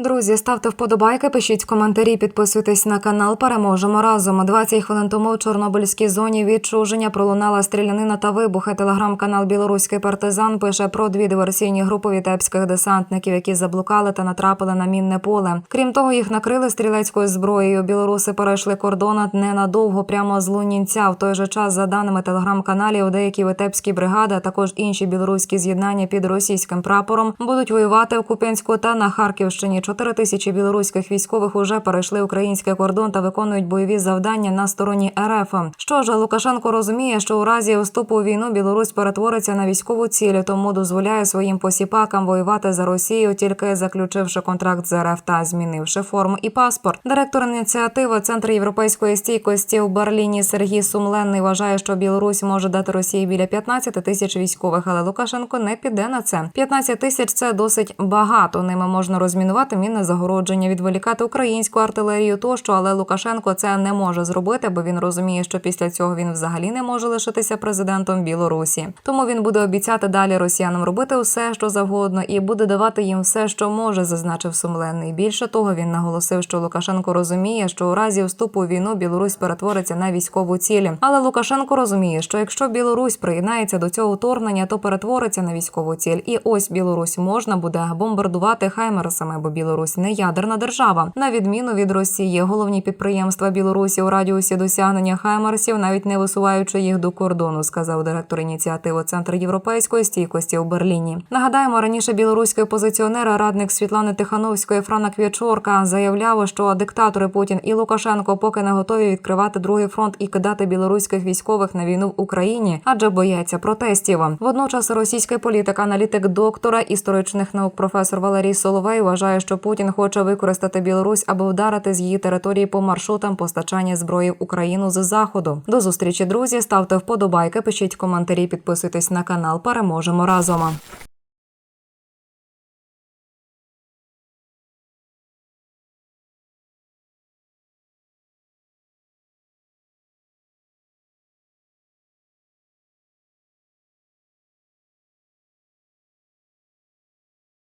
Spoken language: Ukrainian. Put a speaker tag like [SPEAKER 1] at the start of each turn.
[SPEAKER 1] Друзі, ставте вподобайки, пишіть коментарі, підписуйтесь на канал. Переможемо разом. 20 хвилин тому в Чорнобильській зоні відчуження пролунала стрілянина та вибухи. Телеграм-канал Білоруський партизан пише про дві диверсійні групи вітебських десантників, які заблукали та натрапили на мінне поле. Крім того, їх накрили стрілецькою зброєю. Білоруси перейшли кордон ненадовго прямо з Лунінця. В той же час, за даними телеграм-каналів, деякі витебські бригади, а також інші білоруські з'єднання під російським прапором будуть воювати в Куп'янську та на Харківщині. 4 тисячі білоруських військових уже перейшли український кордон та виконують бойові завдання на стороні РФ. Що ж, Лукашенко розуміє, що у разі вступу у війну Білорусь перетвориться на військову ціль, тому дозволяє своїм посіпакам воювати за Росію, тільки заключивши контракт з РФ та змінивши форму і паспорт. Директор ініціативи Центру європейської стійкості в Берліні Сергій Сумленний вважає, що Білорусь може дати Росії біля 15 тисяч військових, але Лукашенко не піде на це. 15 тисяч це досить багато. Ними можна розмінувати мінне загородження, відволікати українську артилерію тощо, але Лукашенко це не може зробити, бо він розуміє, що після цього він взагалі не може лишитися президентом Білорусі. Тому він буде обіцяти далі росіянам робити все, що завгодно, і буде давати їм все, що може, зазначив Сумленний. Більше того, він наголосив, що Лукашенко розуміє, що у разі вступу у війну Білорусь перетвориться на військову цілі. Але Лукашенко розуміє, що якщо Білорусь приєднається до цього вторгнення, то перетвориться на військову ціль. І ось Білорусь можна буде бомбардувати хаймерсами, бо Білорусь не ядерна держава. На відміну від Росії, головні підприємства Білорусі у радіусі досягнення хаймерсів, навіть не висуваючи їх до кордону, сказав директор ініціативи Центр європейської стійкості у Берліні. Нагадаємо, раніше білоруський опозиціонер, радник Світлани Тихановської Франа Квячорка заявляв, що диктатори Путін і Лукашенко поки не готові відкривати другий фронт і кидати білоруських військових на війну в Україні, адже бояться протестів. Водночас російський політик, аналітик доктора історичних наук професор Валерій Соловей вважає, що Путін хоче використати Білорусь, аби вдарити з її території по маршрутам постачання зброї в Україну з заходу. До зустрічі, друзі. Ставте вподобайки, пишіть коментарі, підписуйтесь на канал. Переможемо разом.